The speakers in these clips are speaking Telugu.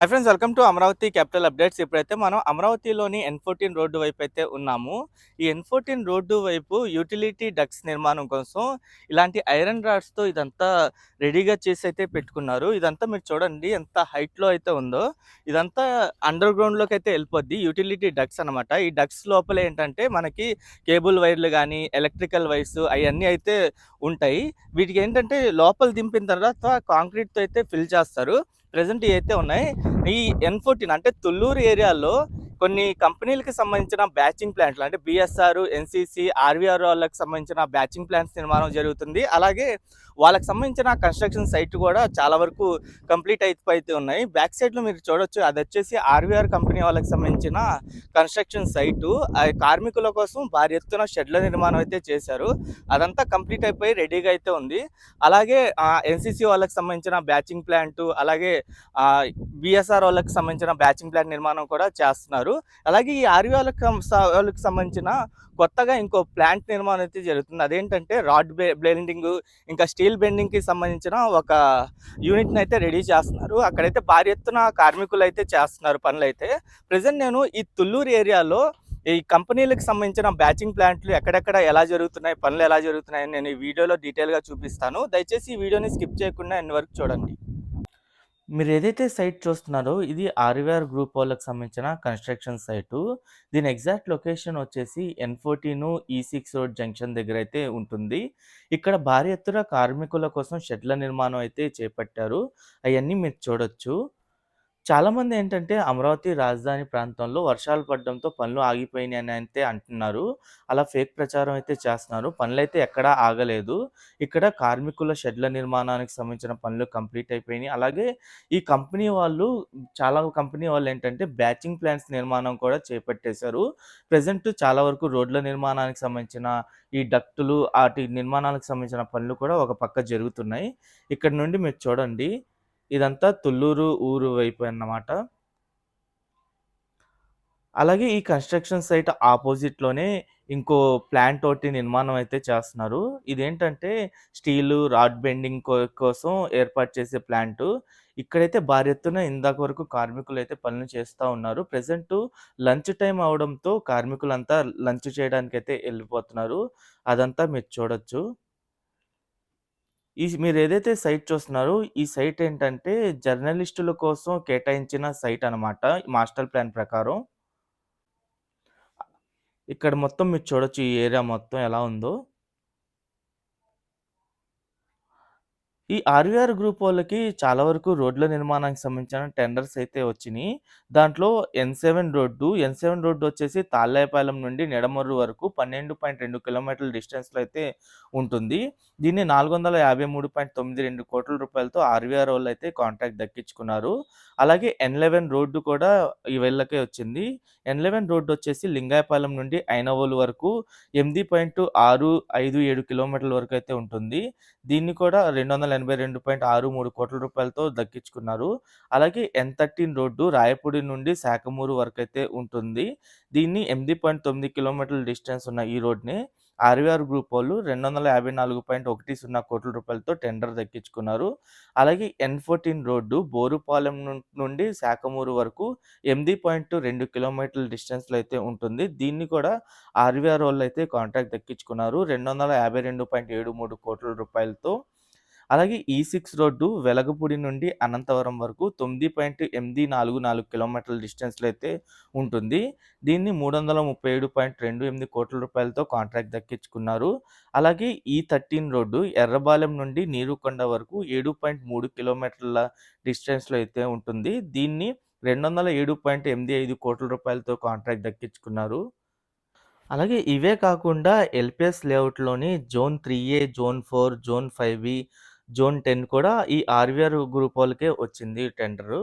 Hi friends welcome to Amaravati capital updates. ఇప్పుడైతే మనం అమరావతిలోని ఎన్14 రోడ్డు వైపు అయితే ఉన్నాము. ఈ ఎన్14 రోడ్డు వైపు యుటిలిటీ డక్స్ నిర్మాణం కోసం ఇలాంటి ఐరన్ రాడ్స్‌తో ఇదంతా రెడీగా చేసి అయితే పెట్టుకున్నారు. ఇదంతా మీరు చూడండి ఎంత హైట్‌లో అయితే ఉందో. ఇదంతా అండర్ గ్రౌండ్‌లోకి అయితే వెళ్ళిపోద్ది. యుటిలిటీ డక్స్ అనమాట. ఈ డక్స్ లోపల ఏంటంటే మనకి కేబుల్ వైర్లు కానీ ఎలక్ట్రికల్ వైర్స్ అవన్నీ అయితే ఉంటాయి. వీటికి ఏంటంటే లోపల దింపిన తర్వాత కాంక్రీట్‌తో అయితే ఫిల్ చేస్తారు. ప్రెజెంట్ అయితే ఉన్నాయి. ఈ ఎన్14 అంటే తుళ్ళూరు ఏరియాలో కొన్ని కంపెనీలకి సంబంధించిన బ్యాచింగ్ ప్లాంట్లు అంటే బీఎస్ఆర్, ఎన్‌సీసీ, ఆర్‌వీఆర్ వాళ్ళకి సంబంధించిన బ్యాచింగ్ ప్లాంట్స్ నిర్మాణం జరుగుతుంది. అలాగే వాళ్ళకి సంబంధించిన కన్‌స్ట్రక్షన్ సైట్ కూడా చాలా వరకు కంప్లీట్ అయిపోయితే ఉన్నాయి. బ్యాక్ సైడ్‌లో మీరు చూడొచ్చు అది వచ్చేసి ఆర్‌వీఆర్ కంపెనీ వాళ్ళకి సంబంధించిన కన్‌స్ట్రక్షన్ సైటు. కార్మికుల కోసం భారీ ఎత్తున షెడ్ల నిర్మాణం అయితే చేశారు. అదంతా కంప్లీట్ అయిపోయి రెడీగా అయితే ఉంది. అలాగే ఎన్‌సీసీ వాళ్ళకి సంబంధించిన బ్యాచింగ్ ప్లాంటు అలాగే బిఎస్ఆర్ వాళ్ళకి సంబంధించిన బ్యాచింగ్ ప్లాంట్ నిర్మాణం కూడా చేస్తున్నారు. అలాగే ఈ ఆర్వీఆలకు వాళ్ళకి సంబంధించిన కొత్తగా ఇంకో ప్లాంట్ నిర్మాణం అయితే జరుగుతుంది. అదేంటంటే రాడ్ బ్లెండింగ్ ఇంకా స్టీల్ బెండింగ్‌కి సంబంధించిన ఒక యూనిట్‌ని అయితే రెడీ చేస్తున్నారు. అక్కడైతే భారీ ఎత్తున కార్మికులు అయితే చేస్తున్నారు పనులైతే. ప్రజెంట్ నేను ఈ తుళ్ళూరు ఏరియాలో ఈ కంపెనీలకు సంబంధించిన బ్యాచింగ్ ప్లాంట్లు ఎక్కడెక్కడ ఎలా జరుగుతున్నాయి, పనులు ఎలా జరుగుతున్నాయని నేను ఈ వీడియోలో డీటెయిల్‌గా చూపిస్తాను. దయచేసి ఈ వీడియోని స్కిప్ చేయకుండా ఎన్ని వరకు చూడండి. మీరు ఏదైతే సైట్ చూస్తున్నారో ఇది ఆర్‌వీఆర్ గ్రూప్ వాళ్ళకి సంబంధించిన కన్‌స్ట్రక్షన్ సైటు. దీని ఎగ్జాక్ట్ లొకేషన్ వచ్చేసి ఎన్14 ఈ6 రోడ్ జంక్షన్ దగ్గర అయితే ఉంటుంది. ఇక్కడ భారీ ఎత్తున కార్మికుల కోసం షెడ్ల నిర్మాణం అయితే చేపట్టారు. అవన్నీ మీరు చూడొచ్చు. చాలామంది ఏంటంటే అమరావతి రాజధాని ప్రాంతంలో వర్షాలు పడడంతో పనులు ఆగిపోయినాయి అని అయితే అంటున్నారు. అలా ఫేక్ ప్రచారం అయితే చేస్తున్నారు. పనులైతే ఎక్కడా ఆగలేదు. ఇక్కడ కార్మికుల షెడ్ల నిర్మాణానికి సంబంధించిన పనులు కంప్లీట్ అయిపోయినాయి. అలాగే ఈ కంపెనీ వాళ్ళు చాలా కంపెనీ వాళ్ళు ఏంటంటే బ్యాచింగ్ ప్లాంట్స్ నిర్మాణం కూడా చేపట్టేశారు. ప్రజెంట్ చాలా వరకు రోడ్ల నిర్మాణానికి సంబంధించిన ఈ డక్టులు వాటి నిర్మాణాలకు సంబంధించిన పనులు కూడా ఒక పక్క జరుగుతున్నాయి. ఇక్కడ నుండి మీరు చూడండి. ఇదంతా తుళ్ళూరు ఊరు వైపు అన్నమాట. అలాగే ఈ కన్‌స్ట్రక్షన్ సైట్ ఆపోజిట్లోనే ఇంకో ప్లాంట్ ఒకటి నిర్మాణం అయితే చేస్తున్నారు. ఇదేంటంటే స్టీలు, రాడ్ బెండింగ్ కో కోసం ఏర్పాటు చేసే ప్లాంటు. ఇక్కడైతే భారీ ఎత్తున ఇందాక వరకు కార్మికులు అయితే పనులు చేస్తూ ఉన్నారు. ప్రజెంట్ లంచ్ టైం అవడంతో కార్మికులంతా లంచ్ చేయడానికైతే వెళ్ళిపోతున్నారు అదంతా మీరు చూడొచ్చు. ఈ మీరు ఏదైతే సైట్ చూస్తున్నారో ఈ సైట్ ఏంటంటే జర్నలిస్టుల కోసం కేటాయించిన సైట్ అనమాట మాస్టర్ ప్లాన్ ప్రకారం. ఇక్కడ మొత్తం మీరు చూడొచ్చు ఈ ఏరియా మొత్తం ఎలా ఉందో. ఈ ఆర్‌వీఆర్ గ్రూప్ వాళ్ళకి చాలా వరకు రోడ్ల నిర్మాణానికి సంబంధించిన టెండర్స్ అయితే వచ్చినాయి దాంట్లో N seven road, N seven road వచ్చేసి తాళ్ళాయపాలెం నుండి నిడమర్రు వరకు 12.2 కిలోమీటర్ల డిస్టెన్స్‌లో అయితే ఉంటుంది. దీన్ని 453.92 కోట్ల రూపాయలతో ఆర్‌వీఆర్ అయితే కాంట్రాక్ట్ దక్కించుకున్నారు. అలాగే ఎన్11 రోడ్డు కూడా ఈ వెళ్ళకే వచ్చింది. ఎన్11 రోడ్డు వచ్చేసి లింగాయపాలెం నుండి ఐనవోలు వరకు 8.657 కిలోమీటర్ల వరకు అయితే ఉంటుంది. దీన్ని కూడా రెండు వందల 282.63 కోట్ల రూపాయలతో దక్కించుకున్నారు. అలాగే ఎన్13 రోడ్డు రాయపూడి నుండి శాఖమూరు వరకు అయితే ఉంటుంది. దీన్ని 8.9 కిలోమీటర్ల డిస్టెన్స్ ఉన్న ఈ రోడ్‌ని ఆర్‌వీఆర్ గ్రూప్ వాళ్ళు 254.10 కోట్ల రూపాయలతో టెండర్ దక్కించుకున్నారు. అలాగే ఎన్14 రోడ్డు బోరుపాలెం ను నుండి శాఖమూరు వరకు 8.2 కిలోమీటర్ల డిస్టెన్స్‌లో అయితే ఉంటుంది. దీన్ని కూడా ఆర్‌వీఆర్ వాళ్ళైతే కాంట్రాక్ట్ దక్కించుకున్నారు. 252.73 కోట్ల రూపాయలతో. అలాగే e ఈ సిక్స్ రోడ్డు వెలగపూడి నుండి అనంతవరం వరకు 9.844 కిలోమీటర్ల డిస్టెన్స్‌లో అయితే ఉంటుంది. దీన్ని 337.28 కోట్ల రూపాయలతో కాంట్రాక్ట్ దక్కించుకున్నారు. అలాగే e ఈ13 రోడ్డు ఎర్రబాలెం నుండి నీరుకొండ వరకు 7.3 కిలోమీటర్ల డిస్టెన్స్‌లో అయితే ఉంటుంది. దీన్ని 207.85 కోట్ల రూపాయలతో కాంట్రాక్ట్ దక్కించుకున్నారు. అలాగే ఇవే కాకుండా LPS లేఅవుట్‌లోని zone three A zone four zone 5బి, zone 10 కూడా ఈ ఆర్‌వీఆర్ గ్రూప్ వాళ్ళకే వచ్చింది టెండరు.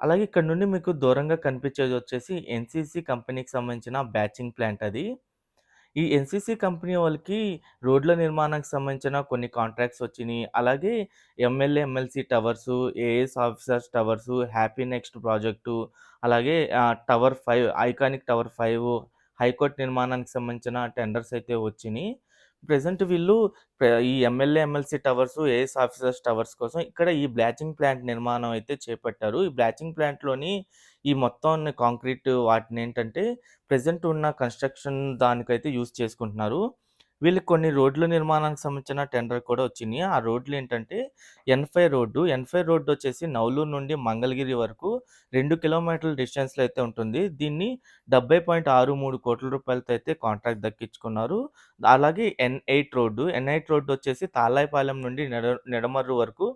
అలాగే ఇక్కడ నుండి మీకు దూరంగా కనిపించేది వచ్చేసి ఎన్‌సీసీ కంపెనీకి సంబంధించిన బ్యాచింగ్ ప్లాంట్ అది. ఈ ఎన్‌సీసీ కంపెనీ వాళ్ళకి రోడ్ల నిర్మాణానికి సంబంధించిన కొన్ని కాంట్రాక్ట్స్ వచ్చినాయి అలాగే MLA, MLC towers AS officers towers happy next project, అలాగే tower five iconic tower five high court నిర్మాణానికి సంబంధించిన టెండర్స్ అయితే వచ్చినాయి ప్రజెంట్ వీళ్ళు ఈ MLA, MLC towers, AS officers towers కోసం ఇక్కడ ఈ బ్లాచింగ్ ప్లాంట్ నిర్మాణం అయితే చేపట్టారు. ఈ బ్లాచింగ్ ప్లాంట్‌లోని ఈ మొత్తం కాంక్రీట్ వాటిని ఏంటంటే ప్రజెంట్ ఉన్న కన్‌స్ట్రక్షన్ దానికైతే యూజ్ చేసుకుంటున్నారు. వీళ్ళకి కొన్ని రోడ్ల నిర్మాణానికి సంబంధించిన టెండర్ కూడా వచ్చినాయి ఆ రోడ్లు ఏంటంటే ఎన్ఫై రోడ్డు. ఎన్ఫై రోడ్డు వచ్చేసి నవలూరు నుండి మంగళగిరి వరకు రెండు కిలోమీటర్ల డిస్టెన్స్‌లో అయితే ఉంటుంది. దీన్ని 70.63 కోట్ల రూపాయలతో అయితే కాంట్రాక్ట్ దక్కించుకున్నారు. అలాగే ఎన్-8 రోడ్డు. ఎన్-8 రోడ్డు వచ్చేసి తాళాయిపాలెం నుండి నిడ నిడమర్రు వరకు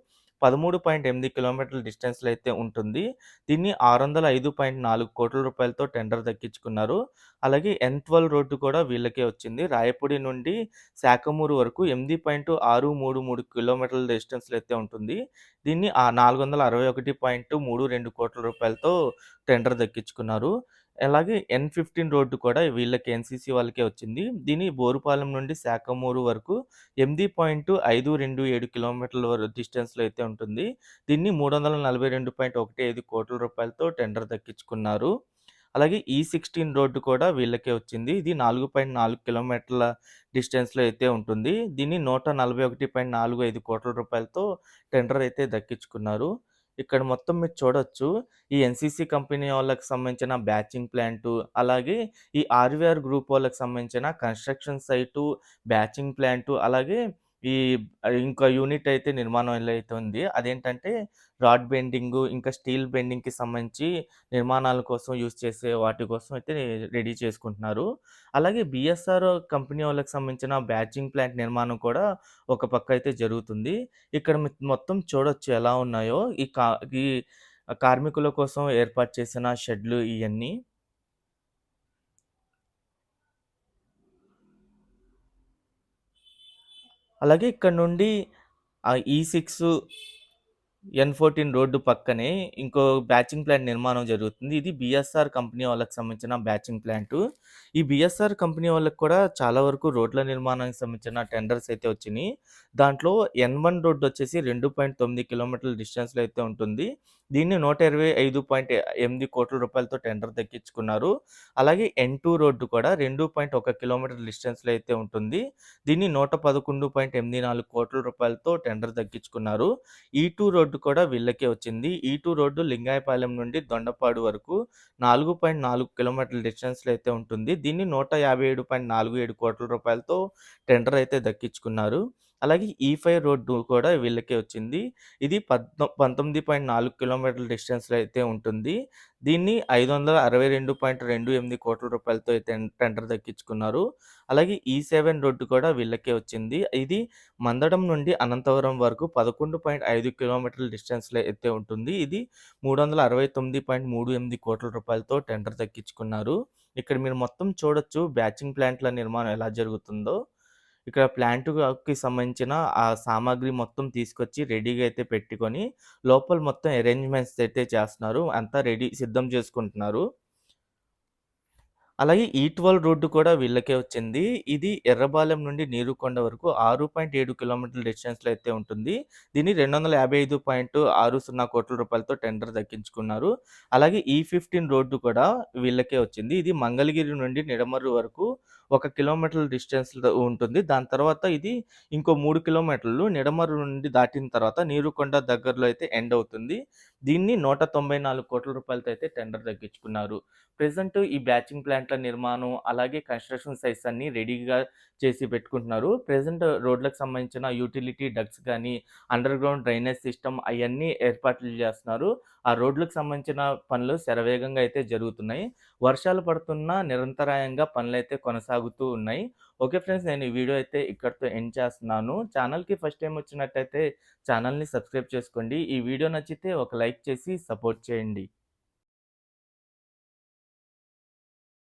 13.8 కిలోమీటర్ల డిస్టెన్స్‌లో అయితే ఉంటుంది. దీన్ని 605.4 కోట్ల రూపాయలతో టెండర్ దక్కించుకున్నారు. అలాగే ఎన్-12 రోడ్డు కూడా వీళ్ళకే వచ్చింది. రాయపూడి నుండి శాఖమూరు వరకు 8.633 కిలోమీటర్ల డిస్టెన్స్‌లో అయితే ఉంటుంది. దీన్ని ఆ 461.32 కోట్ల రూపాయలతో టెండర్ దక్కించుకున్నారు. అలాగే ఎన్-15 రోడ్డు కూడా వీళ్ళకి ఎన్‌సీసీ వాళ్ళకే వచ్చింది. దీని బోరుపాలెం నుండి శాఖమూరు వరకు 8.527 కిలోమీటర్ల వరకు డిస్టెన్స్‌లో అయితే ఉంటుంది. దీన్ని 342.15 కోట్ల రూపాయలతో టెండర్ దక్కించుకున్నారు. అలాగే e ఈ-16 రోడ్డు కూడా వీళ్ళకే వచ్చింది. ఇది 4.4 కిలోమీటర్ల డిస్టెన్స్‌లో అయితే ఉంటుంది. దీన్ని 141.45 కోట్ల రూపాయలతో టెండర్ అయితే దక్కించుకున్నారు. ఇక్కడ మొత్తం మీరు చూడొచ్చు. ఈ ఎన్‌సీసీ కంపెనీ వాళ్ళకి సంబంధించిన బ్యాచింగ్ ప్లాంటు, అలాగే ఈ ఆర్‌వీఆర్ గ్రూప్ వాళ్ళకి సంబంధించిన కన్‌స్ట్రక్షన్ సైటు, బ్యాచింగ్ ప్లాంటు, అలాగే ఈ ఇంకో యూనిట్ అయితే నిర్మాణం అయితే ఉంది. అదేంటంటే రాడ్ బెండింగు, ఇంకా స్టీల్ బెండింగ్‌కి సంబంధించి నిర్మాణాల కోసం యూజ్ చేసే వాటి కోసం అయితే రెడీ చేసుకుంటున్నారు. అలాగే బిఎస్ఆర్ కంపెనీ వాళ్ళకి సంబంధించిన బ్యాచింగ్ ప్లాంట్ నిర్మాణం కూడా ఒక పక్క అయితే జరుగుతుంది. ఇక్కడ మొత్తం చూడొచ్చు ఎలా ఉన్నాయో ఈ కా ఈ కార్మికుల కోసం ఏర్పాటు చేసిన షెడ్‌లు ఇవన్నీ అలాగే ఇక్కడ నుండి ఆ ఈ సిక్స్ ఎన్-14 రోడ్డు పక్కనే ఇంకో బ్యాచింగ్ ప్లాంట్ నిర్మాణం జరుగుతుంది. ఇది బీఎస్ఆర్ కంపెనీ వాళ్ళకి సంబంధించిన బ్యాచింగ్ ప్లాంటు. ఈ బీఎస్ఆర్ కంపెనీ వాళ్ళకి కూడా చాలా వరకు రోడ్ల నిర్మాణానికి సంబంధించిన టెండర్స్ అయితే వచ్చినాయి దాంట్లో ఎన్ వన్ రోడ్డు వచ్చేసి 2.9 కిలోమీటర్ల డిస్టెన్స్‌లో అయితే ఉంటుంది. దీన్ని 125.8 కోట్ల రూపాయలతో టెండర్ దక్కించుకున్నారు. అలాగే ఎన్ టూ రోడ్డు కూడా రెండు పాయింట్ ఒక కిలోమీటర్ డిస్టెన్స్‌లో అయితే ఉంటుంది. దీన్ని 111.84 కోట్ల రూపాయలతో టెండర్ దక్కించుకున్నారు. ఈ టూ రోడ్డు కూడా వీళ్ళకే వచ్చింది. ఈ టూ రోడ్డు లింగాయపాలెం నుండి దొండపాడు వరకు 4.4 కిలోమీటర్ల డిస్టెన్స్‌లో అయితే ఉంటుంది. దీన్ని 157.47 కోట్ల రూపాయలతో టెండర్ అయితే దక్కించుకున్నారు. అలాగే ఈ ఫైవ్ రోడ్డు కూడా వీళ్ళకే వచ్చింది. ఇది పద్మ పంతొమ్మిది పాయింట్ నాలుగు కిలోమీటర్ల డిస్టెన్స్‌లో అయితే ఉంటుంది. దీన్ని 562.28 కోట్ల రూపాయలతో అయితే టెండర్ దక్కించుకున్నారు. అలాగే ఈ సెవెన్ రోడ్డు కూడా వీళ్ళకే వచ్చింది. ఇది మందడం నుండి అనంతపురం వరకు 11.5 కిలోమీటర్ల డిస్టెన్స్‌లో అయితే ఉంటుంది. ఇది 369.38 కోట్ల రూపాయలతో టెండర్ దక్కించుకున్నారు. ఇక్కడ మీరు మొత్తం చూడొచ్చు బ్యాచింగ్ ప్లాంట్‌ల నిర్మాణం ఎలా జరుగుతుందో. ఇక్కడ ప్లాంట్కి సంబంధించిన ఆ సామాగ్రి మొత్తం తీసుకొచ్చి రెడీగా అయితే పెట్టుకొని, లోపల మొత్తం అరేంజ్‌మెంట్స్ అయితే చేస్తున్నారు. అంతా రెడీ సిద్ధం చేసుకుంటున్నారు. అలాగే ఈ-12 రోడ్డు కూడా వీళ్ళకే వచ్చింది. ఇది ఎర్రబాలెం నుండి నీరుకొండ వరకు 6.7 కిలోమీటర్ల డిస్టెన్స్‌లో అయితే ఉంటుంది. దీన్ని 255.60 కోట్ల రూపాయలతో టెండర్ దక్కించుకున్నారు. అలాగే ఈ-15 రోడ్డు కూడా వీళ్ళకే వచ్చింది. ఇది మంగళగిరి నుండి నిడమర్రు వరకు ఒక కిలోమీటర్ల డిస్టెన్స్ ఉంటుంది. దాని తర్వాత ఇది ఇంకో మూడు కిలోమీటర్లు నిడమరు నుండి దాటిన తర్వాత నీరుకొండ దగ్గరలో అయితే ఎండ్ అవుతుంది. దీన్ని 194 కోట్ల రూపాయలతో అయితే టెండర్ దక్కించుకున్నారు. ప్రెసెంట్ ఈ బ్యాచింగ్ ప్లాంట్ ప్లాంట్‌ల నిర్మాణం, అలాగే కన్‌స్ట్రక్షన్ సైట్స్ అన్నీ రెడీగా చేసి పెట్టుకుంటున్నారు. ప్రజెంట్ రోడ్లకు సంబంధించిన యూటిలిటీ డక్స్ కానీ అండర్ గ్రౌండ్ డ్రైనేజ్ సిస్టమ్ అవన్నీ ఏర్పాట్లు చేస్తున్నారు. ఆ రోడ్లకు సంబంధించిన పనులు శరవేగంగా అయితే జరుగుతున్నాయి. వర్షాలు పడుతున్నా నిరంతరాయంగా పనులైతే కొనసాగుతూ ఉన్నాయి. ఓకే ఫ్రెండ్స్ నేను ఈ వీడియో అయితే ఇక్కడితో ఎండ్ చేస్తున్నాను. ఛానల్‌కి ఫస్ట్ టైం వచ్చినట్టయితే ఛానల్‌ని సబ్స్క్రైబ్ చేసుకోండి. ఈ వీడియో నచ్చితే ఒక లైక్ చేసి సపోర్ట్ చేయండి.